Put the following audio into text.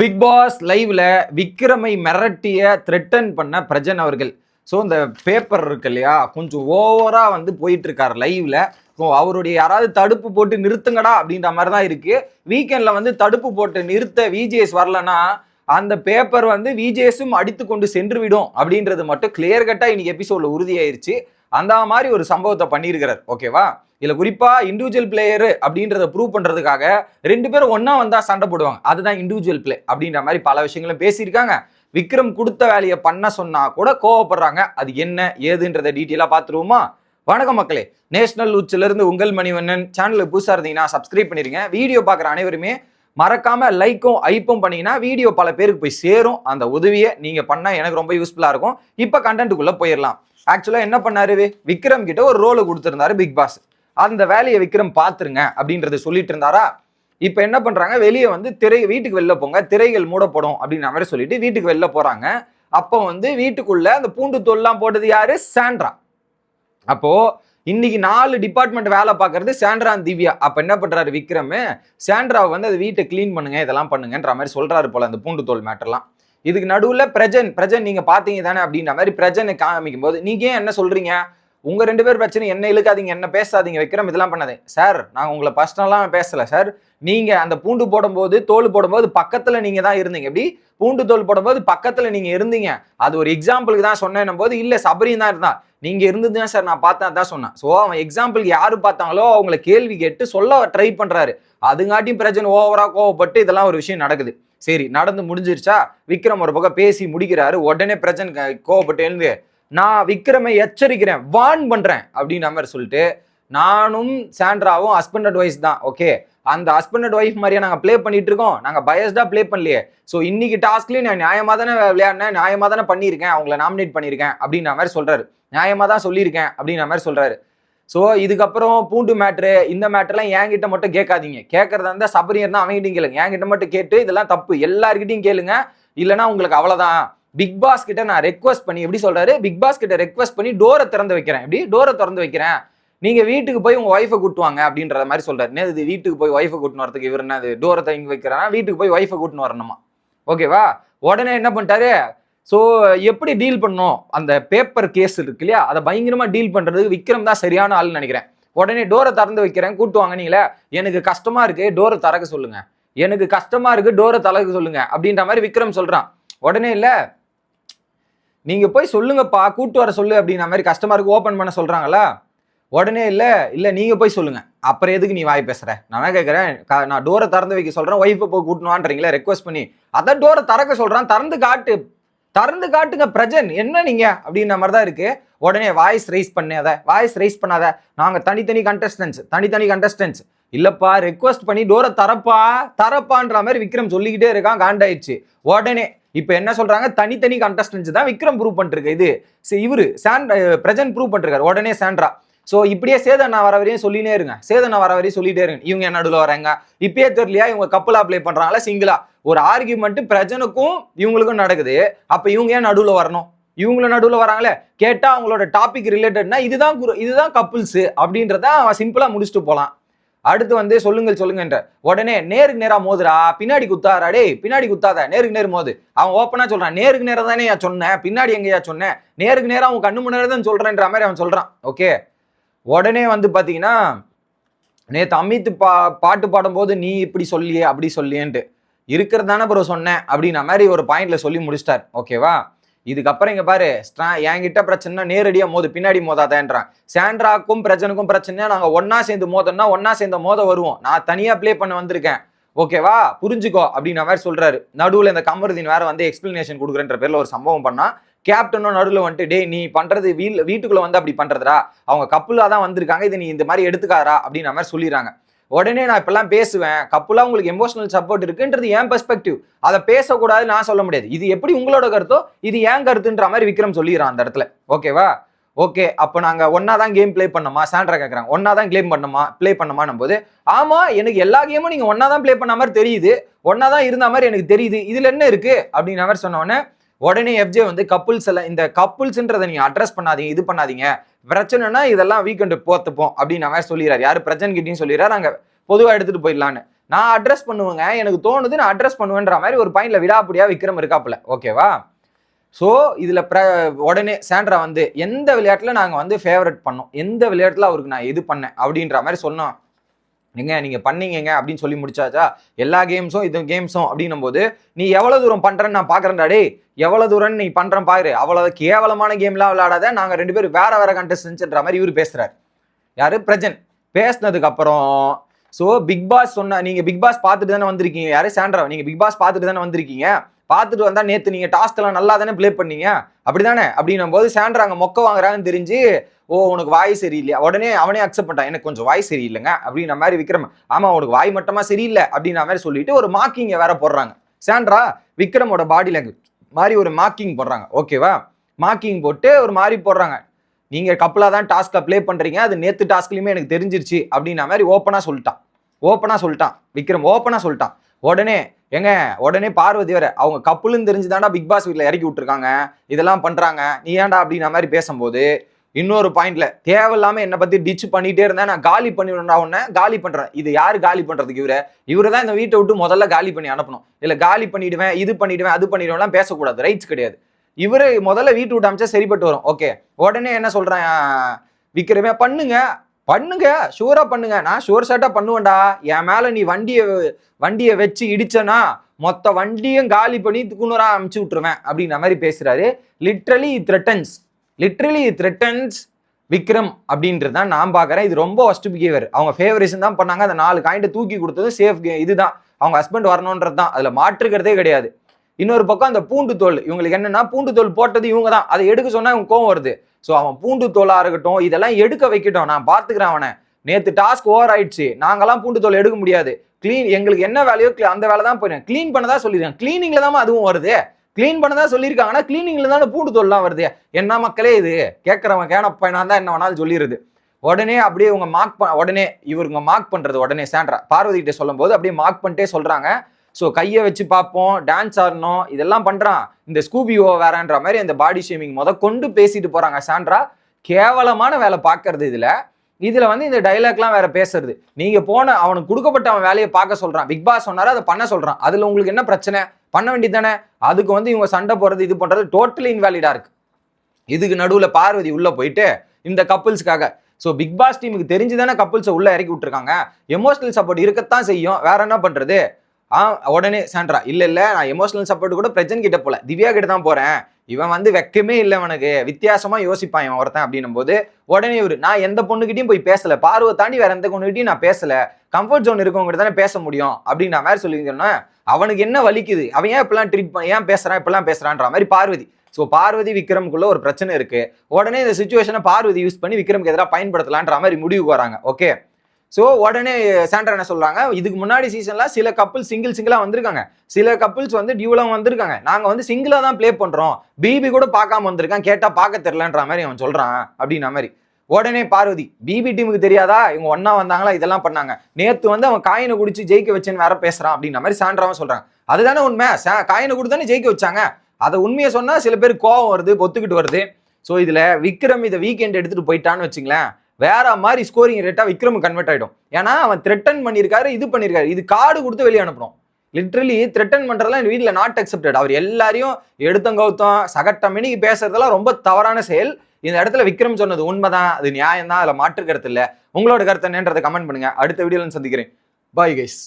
Big pass லைவ்ல விக்ரமை மிரட்டிய threaten பண்ண பிரஜன் அவர்கள். ஸோ இந்த பேப்பர் இருக்கு இல்லையா கொஞ்சம் ஓவரா வந்து போயிட்டு இருக்காரு லைவ்ல ஸோ அவருடைய யாராவது தடுப்பு போட்டு நிறுத்துங்கடா அப்படின்ற மாதிரி தான் இருக்கு. வீக்கெண்ட்ல வந்து தடுப்பு போட்டு நிறுத்த விஜிஎஸ் வரலன்னா அந்த பேப்பர் வந்து விஜேஎஸும் அடித்து கொண்டு சென்று விடும் அப்படின்றது மட்டும் கிளியர் கட்டா இன்னைக்கு எபிசோட்ல உறுதியாயிருச்சு. அந்த மாதிரி ஒரு சம்பவத்தை பண்ணியிருக்கிறார். ஓகேவா இதில் குறிப்பாக இண்டிவிஜுவல் பிளேயரு அப்படின்றத ப்ரூவ் பண்ணுறதுக்காக ரெண்டு பேரும் ஒன்றா வந்தால் சண்டை போடுவாங்க. அதுதான் இண்டிவிஜுவல் பிளே அப்படின்ற மாதிரி பல விஷயங்களும் பேசியிருக்காங்க. விக்ரம் கொடுத்த வேலையை பண்ண சொன்னால் கூட கோவப்படுறாங்க. அது என்ன ஏதுன்றத டீட்டெயிலாக பார்த்துருவோமா? வணக்கம் மக்களே. நேஷனல் உச்சிலிருந்து உங்கள் மணிவண்ணன். சேனலுக்கு புதுசாக இருந்தீங்கன்னா சப்ஸ்கிரைப் பண்ணிருங்க. வீடியோ பார்க்குற அனைவருமே மறக்காம லைக்கும் ஐப்பும் பண்ணீங்கன்னா வீடியோ பல பேருக்கு போய் சேரும். அந்த உதவியை நீங்க பண்ணா எனக்கு ரொம்ப யூஸ்ஃபுல்லா இருக்கும். இப்போ கண்டென்ட்டுக்குள்ள போயிடலாம் ஆக்சுவலா என்ன பண்ணாரு? விக்ரம் கிட்ட ஒரு ரோலை கொடுத்திருந்தாரு பிக் பாஸ் அந்த வேலையை விக்ரம் பாத்துருங்க அப்படின்றத சொல்லிட்டு இருந்தாரா? இப்போ என்ன பண்றாங்க? வெளியே வந்து திரை வீட்டுக்கு வெளில போங்க. திரைகள் மூடப்படும் அப்படின்ற மாதிரி சொல்லிட்டு வீட்டுக்கு வெளில போறாங்க. அப்போ வந்து வீட்டுக்குள்ள அந்த பூண்டு தோல்லாம் போட்டது யாரு? சாண்ட்ரா அப்போ இன்னைக்கு நாலு டிபார்ட்மெண்ட் வேலை பார்க்கறது சாண்ட்ரா திவ்யா. அப்போ என்ன பண்ணுறாரு விக்ரம்? சாண்ட்ராவை வந்து அது வீட்டை க்ளீன் பண்ணுங்க இதெல்லாம் பண்ணுங்கன்ற மாதிரி சொல்கிறாரு போல அந்த பூண்டு தோல் மேட்டர்லாம் இதுக்கு நடுவில் பிரஜன் பிரஜன் நீங்கள் பார்த்தீங்க தானே அப்படின்ற மாதிரி பிரஜனை காமிக்கும் போது நீங்கள் ஏன் என்ன சொல்றீங்க? உங்கள் ரெண்டு பேர் பிரச்சனை என்ன இழுக்காதீங்க என்ன பேசாதீங்க விக்ரம் இதெல்லாம் பண்ணாதே. சார் நான் உங்களை பர்சனலாக பேசலை சார். நீங்கள் அந்த பூண்டு போடும்போது தோல் போடும்போது பக்கத்தில் நீங்கள் தான் இருந்தீங்க. எப்படி? பூண்டு தோல் போடும்போது பக்கத்தில் நீங்கள் இருந்தீங்க. அது ஒரு எக்ஸாம்பிளுக்கு தான் சொன்னேன் போது இல்லை சபரியும் தான் இருந்தான். நீங்க இருந்தது தான் சார் நான் பார்த்தேன் தான் சொன்னேன். ஸோ அவன் எக்ஸாம்பிளுக்கு யாரு பார்த்தாங்களோ அவங்கள கேள்வி கேட்டு சொல்ல ட்ரை பண்றாரு. அதுங்காட்டியும் பிரஜன் ஓவரா கோவப்பட்டு இதெல்லாம் ஒரு விஷயம் நடக்குது. சரி நடந்து முடிஞ்சிருச்சா? விக்ரம் ஒரு பக்கம் பேசி முடிக்கிறாரு. உடனே பிரஜன் கோவப்பட்டு எழுந்து நான் விக்ரமை எச்சரிக்கிறேன் வார்ன் பண்றேன் அப்படின்ற மாதிரி சொல்லிட்டு நானும் சாண்ட்ராவும் ஹஸ்பண்ட் அட்வைஸ் தான் ஓகே அந்த ஹஸ்பண்ட் அண்ட் ஒய்ஃப் மாதிரியே நாங்கள் ப்ளே பண்ணிட்டு இருக்கோம் நாங்கள் பயஸ்டாக ப்ளே பண்ணலையே. ஸோ இன்னைக்கு டாஸ்க்லேயும் நான் நியாயமாக தானே விளையாடினேன் நியாயமாக தானே பண்ணியிருக்கேன் அவங்கள நாமினேட் பண்ணியிருக்கேன் அப்படின்ற மாதிரி சொல்கிறாரு நியாயமாக தான் சொல்லியிருக்கேன் அப்படின்ற மாதிரி சொல்கிறாரு ஸோ இதுக்கப்புறம் பூண்டு மேட்ரு இந்த மேட்டர்லாம் என்கிட்ட மட்டும் கேட்காதீங்க. கேட்கறதா இருந்தால் சபரியர் தான் அவங்ககிட்டயும் கேளுங்க. என்கிட்ட மட்டும் கேட்டு இதெல்லாம் தப்பு. எல்லாருக்கிட்டையும் கேளுங்க. இல்லைன்னா உங்களுக்கு அவ்வளோதான் பிக் பாஸ் கிட்ட நான் ரெக்வஸ்ட் பண்ணி எப்படி சொல்றாரு? பிக் பாஸ் கிட்ட ரெக்வஸ்ட் பண்ணி டோரை திறந்து வைக்கிறேன். எப்படி? டோரை திறந்து வைக்கிறேன். நீங்க வீட்டுக்கு போய் உங்க ஒய்ஃபை கூட்டுவாங்க அப்படின்ற மாதிரி சொல்றாரு. என்ன இது வீட்டுக்கு போய் ஒய்ஃபை கூட்டின்னு வரதுக்கு இவர் என்ன டோரை தங்கி வைக்கிறானா வீட்டுக்கு போய் ஒய்ஃபை கூட்டின்னு வரணுமா? ஓகேவா உடனே என்ன பண்ணிட்டாரு? ஸோ எப்படி டீல் பண்ணோம்? அந்த பேப்பர் கேஸ் இருக்கு இல்லையா? அதை பயங்கரமாக டீல் பண்ணுறதுக்கு விக்ரம் தான் சரியான ஆள்னு நினைக்கிறேன். உடனே டோரை திறந்து வைக்கிறேன். கூட்டுவாங்க நீங்களே. எனக்கு கஷ்டமாக இருக்கு. டோரை திறக்க சொல்லுங்க. எனக்கு கஷ்டமாக இருக்கு. டோரை திறக்க சொல்லுங்க. அப்படின்ற மாதிரி விக்ரம் சொல்கிறான் உடனே இல்லை. நீங்கள் போய் சொல்லுங்கப்பா. கூட்டு வர சொல்லு அப்படின்ற மாதிரி கஸ்டமருக்கு ஓப்பன் பண்ண சொல்கிறாங்களா உடனே இல்லை இல்லை நீங்கள் போய் சொல்லுங்கள் அப்புறம் எதுக்கு நீ வாய் பேசுகிற நான் கேட்குறேன் க- நான் டோரை திறந்து வைக்க சொல்கிறேன் ஒய்ஃபை போய் கூட்டணுவான்றீங்களே ரெக்வஸ்ட் பண்ணி. அதான் டோரை திறக்க சொல்கிறான் திறந்து காட்டு. திறந்து காட்டுங்க பிரஜன் என்ன நீங்கள் அப்படின்ற மாதிரி தான் இருக்குது உடனே வாய்ஸ் ரைஸ் பண்ணாத வாய்ஸ் ரைஸ் பண்ணாத. நாங்கள் தனித்தனி கண்டஸ்டன்ஸ் தனித்தனி கண்டஸ்டன்ஸ் இல்லைப்பா ரெக்வஸ்ட் பண்ணி டோரை தரப்பா தரப்பான்ற மாதிரி விக்ரம் சொல்லிக்கிட்டே இருக்கான் காண்டாயிடுச்சு. உடனே இப்போ என்ன சொல்றாங்க? தனித்தனி கண்டஸ்டன்ஸ் தான் விக்ரம் ப்ரூவ் பண்ணிருக்கு இது. இவரு சாண்ட் பிரஜன் ப்ரூவ் பண்ணிருக்காரு உடனே சாண்ட்ரா ஸோ இப்படியே சேதண்ணா வர வரையும் சொல்லினே இருங்க. சேதன் வர வரையும் சொல்லிட்டே இருங்க. இவங்க என்ன நடுவில் வராங்க? இப்பயே தெரியலையா? இவங்க கப்பலா ப்ளே பண்றாங்களா? சிங்கிளா ஒரு ஆர்கியூமெண்ட் பிரஜனுக்கும் இவங்களுக்கும் நடக்குது. அப்ப இவங்க ஏன் நடுவில் வரணும்? இவங்கள நடுவில் வராங்களே? கேட்டா அவங்களோட டாபிக் ரிலேட்டட்னா இதுதான் குரு- இதுதான் கப்புள்ஸ் அப்படின்றத அவன் சிம்பிளா முடிச்சுட்டு போகலாம் அடுத்து வந்து சொல்லுங்கள் சொல்லுங்கன்ற. உடனே நேருக்கு நேரா மோதுடா பின்னாடி குத்தாரா டேய் பின்னாடி குத்தாத. நேருக்கு நேர் மோது. அவன் ஓப்பனா சொல்றான். நேருக்கு நேரம் தானே சொன்னேன் பின்னாடி எங்கேயா சொன்னேன் நேருக்கு நேரம் அவன் கண்ணு முன்னாடி தான் சொல்றேன்ற மாதிரி அவன் சொல்றான். ஓகே உடனே வந்து பார்த்தீங்கன்னா நேற்று அமித் பா பாட்டு பாடும்போது நீ இப்படி சொல்லியே அப்படி சொல்லியேன்ட்டு. இருக்கிறது தானே ப்ரோ சொன்னேன் அப்படின்ன மாதிரி ஒரு பாயிண்ட்ல சொல்லி முடிச்சிட்டார். ஓகேவா இதுக்கப்புறம் இங்க பாரு ஸ்ட்ரா- என்கிட்ட பிரச்சனை நேரடியாக மோது பின்னாடி மோதாதேன்றான். சாண்ட்ராக்கும் பிரச்சனைக்கும் பிரச்சனை நாங்கள் ஒன்னா சேர்ந்து மோதோம்னா ஒன்னா சேர்ந்த மோத வருவோம். நான் தனியாக ப்ளே பண்ண வந்திருக்கேன். ஓகேவா புரிஞ்சுக்கோ அப்படின்ற மாதிரி சொல்றாரு. நடுவில் இந்த கமருதீன் வேற வந்து எக்ஸ்பிளனேஷன் கொடுக்குறன்ற பேர்ல ஒரு சம்பவம் பண்ணா கேப்டனும் நடுவில் வந்துட்டு டே நீ பண்ணுறது வீல் வீட்டுக்குள்ளே வந்து அப்படி பண்றதுடா. அவங்க கப்புலாக தான் வந்திருக்காங்க. இதை நீ இந்த மாதிரி எடுத்துக்காதரா அப்படின்ற மாதிரி சொல்லிடுறாங்க. உடனே நான் இப்பெல்லாம் பேசுவேன். கப்புலாக உங்களுக்கு எமோஷனல் சப்போர்ட் இருக்குன்றது என் பெர்ஸ்பெக்டிவ் அதை பேசக்கூடாது நான் சொல்ல முடியாது. இது எப்படி உங்களோட கருத்தோ இது ஏன் கருத்துன்ற மாதிரி விக்ரம் சொல்லிடுறான் அந்த இடத்துல. ஓகேவா ஓகே அப்போ நாங்கள் ஒன்றா தான் கேம் ப்ளே பண்ணோமா? சாண்ட்ரா கேட்குறாங்க ஒன்றா தான் கேம் பண்ணோமா? ப்ளே பண்ணோமான்னும் போது ஆமாம் எனக்கு எல்லா கேமும் நீங்கள் ஒன்றா தான் ப்ளே பண்ண மாதிரி தெரியுது. ஒன்றா தான் இருந்த மாதிரி எனக்கு தெரியுது. இதில் என்ன இருக்குது அப்படின்ற மாதிரி சொன்னோன்னே உடனே எஃப்ஜே வந்து கப்புல்ஸ் எல்லாம் இந்த கப்புல்ஸ்ன்றதை நீங்க அட்ரஸ் பண்ணாதீங்க இது பண்ணாதீங்க. பிரச்சனைனா இதெல்லாம் வீக்கெண்டு போத்துப்போம் அப்படின்னு அவன் சொல்லிடுறாரு. யாரு பிரச்சனை கிட்டையும் சொல்லிடுறாரு அங்கே பொதுவாக எடுத்துகிட்டு போயிடலான்னு. நான் அட்ரஸ் பண்ணுவேங்க எனக்கு தோணுது நான் அட்ரஸ் பண்ணுவேன்ற மாதிரி ஒரு பாயிண்ட்ல விடாப்படியா விக்ரம் இருக்காப்புல ஓகேவா ஸோ இதில் ப்ர உடனே சாண்ட்ரா வந்து எந்த விளையாட்டில் நாங்கள் வந்து ஃபேவரட் பண்ணோம்? எந்த விளையாட்டில் அவருக்கு நான் இது பண்ணேன்? அப்படின்ற மாதிரி சொன்னோம் எங்க நீங்கள் பண்ணீங்கங்க அப்படின்னு சொல்லி முடிச்சாச்சா? எல்லா கேம்ஸும் இது கேம்ஸும் அப்படின்னும் போது நீ எவ்வளோ தூரம் பண்ணுறேன்னு நான் பார்க்குறேன்டா டே எவ்வளோ தூரம் நீ பண்ணுறேன் பாரு. அவ்வளோ கேவலமான கேம்லாம் விளையாடாத நாங்கள் ரெண்டு பேரும் வேற வேற கண்டஸ்டன்ஸ்ன்ற மாதிரி இவர் பேசுகிறார் யாரு? பிரஜன். பேசினதுக்கு அப்புறம் ஸோ பிக் பாஸ் சொன்ன நீங்க பிக் பாஸ் பார்த்துட்டு தானே வந்திருக்கீங்க. யாரு? சாண்ட்ரா நீங்க பிக் பாஸ் பார்த்துட்டு தானே வந்திருக்கீங்க. பார்த்துட்டு வந்தால் நேற்று நீங்கள் டாஸ்க் எல்லாம் நல்லா தானே ப்ளே பண்ணீங்க? அப்படி தானே அப்படின்னும் போது சாண்ட்ரா அங்க மொக்க வாங்குறாங்கன்னு தெரிஞ்சு ஓ உனக்கு வாய் சரியில்லையா? உடனே அவனே அக்செப்ட் பண்ணிட்டான். எனக்கு கொஞ்சம் வாய் சரியில்லைங்க அப்படின்ற மாதிரி விக்ரம் ஆமாம் உனக்கு வாய் மட்டமா சரியில்லை? அப்படின்ற மாதிரி சொல்லிட்டு ஒரு மார்க்கிங்க வேற போடுறாங்க. சாண்ட்ரா விக்ரமோட பாடி லாங்குவேஜ் மாதிரி ஒரு மார்க்கிங் போடுறாங்க. ஓகேவா மார்க்கிங் போட்டு ஒரு மாதிரி போடுறாங்க. நீங்கள் கப்பலாக தான் டாஸ்க்கை ப்ளே பண்ணுறீங்க அது நேற்று டாஸ்க்லையுமே எனக்கு தெரிஞ்சிருச்சு அப்படின்ற மாதிரி ஓப்பனாக சொல்லிட்டான். ஓப்பனாக சொல்லிட்டான். விக்ரம் ஓப்பனாக சொல்லிட்டான். உடனே ஏங்க உடனே பார்வதி வேற அவங்க கப்புலுன்னு தெரிஞ்சுதாண்டா பிக் பாஸ் வீட்டில் இறக்கி விட்டுருக்காங்க இதெல்லாம் பண்ணுறாங்க நீ ஏன்டா அப்படின்ற மாதிரி பேசும்போது இன்னொரு பாயிண்ட்ல தேவையில்லாம என்னை பத்தி டிச் பண்ணிட்டே இருந்தேன் நான் காலி பண்ணிவிடா உடனே காலி பண்றேன். இது யாரு காலி பண்றதுக்கு இவரை? இவரை தான் இந்த வீட்டை விட்டு முதல்ல காலி பண்ணி அனுப்பணும். இல்ல காலி பண்ணிடுவேன் இது பண்ணிடுவேன் அது பண்ணிடுவேன்லாம் பேசக்கூடாது ரைட்ஸ் கிடையாது. இவரு முதல்ல வீட்டு விட்டு அமைச்சா சரிப்பட்டு வரும். ஓகே உடனே என்ன சொல்றேன் விக்கிரமே பண்ணுங்க பண்ணுங்க ஷூரா பண்ணுங்க. நான் ஷூர் ஷாட்டா பண்ணுவேன்டா. என் மேல நீ வண்டியை வண்டியை வச்சு இடிச்சனா மொத்த வண்டியும் காலி பண்ணி துக்குனூரா அமுச்சு விட்டுருவேன் அப்படின்ற மாதிரி பேசுறாரு. Literally threatens literally threatens Vikram அப்படின்றது தான் நான் பார்க்குறேன். இது ரொம்ப ஒஸ்ட் பிஹேவியர் அவங்க ஃபேவரேஷன் தான் பண்ணாங்க. அந்த நாலு காயிண்ட்டை தூக்கி கொடுத்தது சேஃப் இதுதான். அவங்க ஹஸ்பண்ட் வரணுன்றது தான். அதில் மாற்றுக்கிறதே கிடையாது. இன்னொரு பக்கம் அந்த பூண்டு தோல். இவங்களுக்கு என்னன்னா பூண்டு தோல் போட்டது இவங்க தான் அதை எடுக்க சொன்னா இவங்க கோவம் வருது. ஸோ அவன் பூண்டு தோலாக இருக்கட்டும் இதெல்லாம் எடுக்க வைக்கட்டும். நான் பார்த்துக்கிறேன் அவனை. நேற்று டாஸ்க் ஓவர் ஆயிடுச்சு. நாங்களாம் பூண்டு தோல் எடுக்க முடியாது. க்ளீன் எங்களுக்கு என்ன வேலையோ அந்த வேலை தான் போயிடும். க்ளீன் பண்ணதான் சொல்லிருக்கேன் க்ளீனிங்கில் தான் அதுவும் வருது. க்ளீன் பண்ண தான் சொல்லியிருக்காங்கன்னா க்ளீனிங்கில் தானே பூண்டு தோல்லாம் வருது. என்ன மக்களே இது? கேட்குறவன் கேன நான் தான் என்ன வேணாலும் சொல்லிடுது உடனே அப்படியே இவங்க மார்க் பண்ண உடனே இவருங்க மார்க் பண்ணுறது உடனே சாண்ட்ரா பார்வதி கிட்ட சொல்லும் போது அப்படியே மார்க் பண்ணிட்டே சொல்கிறாங்க ஸோ கையை வச்சு பார்ப்போம் டான்ஸ் ஆடணும் இதெல்லாம் பண்ணுறான் இந்த ஸ்கூபியோ வேறன்ற மாதிரி அந்த பாடி ஷேமிங் முத கொண்டு பேசிட்டு போகிறாங்க சாண்ட்ரா. கேவலமான வேலை பார்க்கறது இதில். இதில் வந்து இந்த டைலாக்லாம் வேற பேசுறது. நீங்கள் போன அவனுக்கு கொடுக்கப்பட்ட அவன் வேலையை பார்க்க சொல்கிறான் பிக் பாஸ் சொன்னார் அதை பண்ண சொல்கிறான் அதில் உங்களுக்கு என்ன பிரச்சனை? பண்ண வேண்டியது தானே? அதுக்கு வந்து இவங்க சண்டை போடுறது இது பண்ணுறது டோட்டலி இன்வாலிடா இருக்குது இதுக்கு நடுவில் பார்வதி உள்ளே போயிட்டு இந்த கப்புள்ஸ்க்காக ஸோ பிக் பாஸ் டீமுக்கு தெரிஞ்சு தானே கப்புள்ஸை உள்ளே இறக்கி விட்டுருக்காங்க. எமோஷனல் சப்போர்ட் இருக்கத்தான் செய்யும். வேற என்ன பண்ணுறது ஆ உடனே சாண்ட்ரா இல்லை இல்லை நான் எமோஷனல் சப்போர்ட் கூட பிரஜன் கிட்ட போல. திவ்யா கிட்ட தான் போகிறேன் இவன் வந்து வெக்கமே இல்லை அவனுக்கு. வித்தியாசமா யோசிப்பான் இவன் ஒருத்தன் அப்படின்னும் போது உடனே இவர் நான் எந்த பொண்ணுகிட்டயும் போய் பேசல. பார்வை தாண்டி வேற எந்த பொண்ணுகிட்டயும் நான் பேசல. கம்ஃபர்ட் ஜோன் இருக்கவங்க தானே பேச முடியும். அப்படின்ற மாதிரி சொல்லியிருந்தோன்னா அவனுக்கு என்ன வலிக்குது? அவன் ஏன் இப்பெல்லாம் ட்ரீட் பண்ண ஏன் பேசுறான்? இப்பெல்லாம் பேசுறான்ற மாதிரி பார்வதி. ஸோ பார்வதி விக்ரமுக்குள்ள ஒரு பிரச்சனை இருக்கு. உடனே இந்த சுச்சுவேஷனை பார்வதி யூஸ் பண்ணி விக்ரமுக்கு எதிராக பயன்படுத்தலான்ற மாதிரி முடிவுக்கு வராங்க. ஓகே ஸோ உடனே சாண்ட்ரா என்ன சொல்கிறாங்க இதுக்கு முன்னாடி சீசனில் சில கப்புள் சிங்கிள் சிங்கிளாக வந்திருக்காங்க. சில கப்புள்ஸ் வந்து டியூலாம் வந்திருக்காங்க. நாங்கள் வந்து சிங்கிளாக தான் ப்ளே பண்ணுறோம் பிபி கூட பார்க்காம வந்திருக்கான். கேட்டால் பார்க்க தெரிலன்ற மாதிரி அவன் சொல்கிறான் அப்படின்ற மாதிரி. உடனே பார்வதி பிபி டீமுக்கு தெரியாதா? இவங்க ஒன்னா வந்தாங்களா? இதெல்லாம் பண்ணாங்க. நேத்து வந்து அவன் காயினை குடிச்சு ஜெயிக்க வச்சேன்னு வேற பேசுறான் அப்படின்ற மாதிரி சாண்ட்ராவும் சொல்றாங்க அதுதானே உண்மை. காயினை கொடுத்தானே ஜெயிக்க வச்சாங்க. அதை உண்மையை சொன்னா சில பேர் கோவம் வருது பொத்துக்கிட்டு வருது. ஸோ இதுல விக்ரம் இதை வீக்கெண்ட் எடுத்துட்டு போயிட்டான்னு வச்சுங்களேன். வேற மாதிரி ஸ்கோரிங் ரேட்டாக விக்ரம் கன்வெர்ட் ஆகிடும் ஏன்னா அவன் த்ரெட்டன் பண்ணியிருக்காரு இது பண்ணியிருக்காரு இது கார்டு கொடுத்து வெளியே அனுப்பணும். லிட்ரலி த்ரெட்டன் பண்ணுறதுலாம் என் வீட்டில் நாட் அக்செப்டட் அவர் எல்லாரையும் எடுத்தங்கௌத்தம் கவுத்தம் பேசுறதெல்லாம் ரொம்ப தவறான செயல். இந்த இடத்துல விக்ரம் சொன்னது உண்மைதான் அது நியாயம் தான் அதில் மாற்று கருத்து இல்லை. உங்களோட கருத்து என்னன்றதை கமெண்ட் பண்ணுங்க. அடுத்த வீடியோவில் சந்திக்கிறேன். Bye guys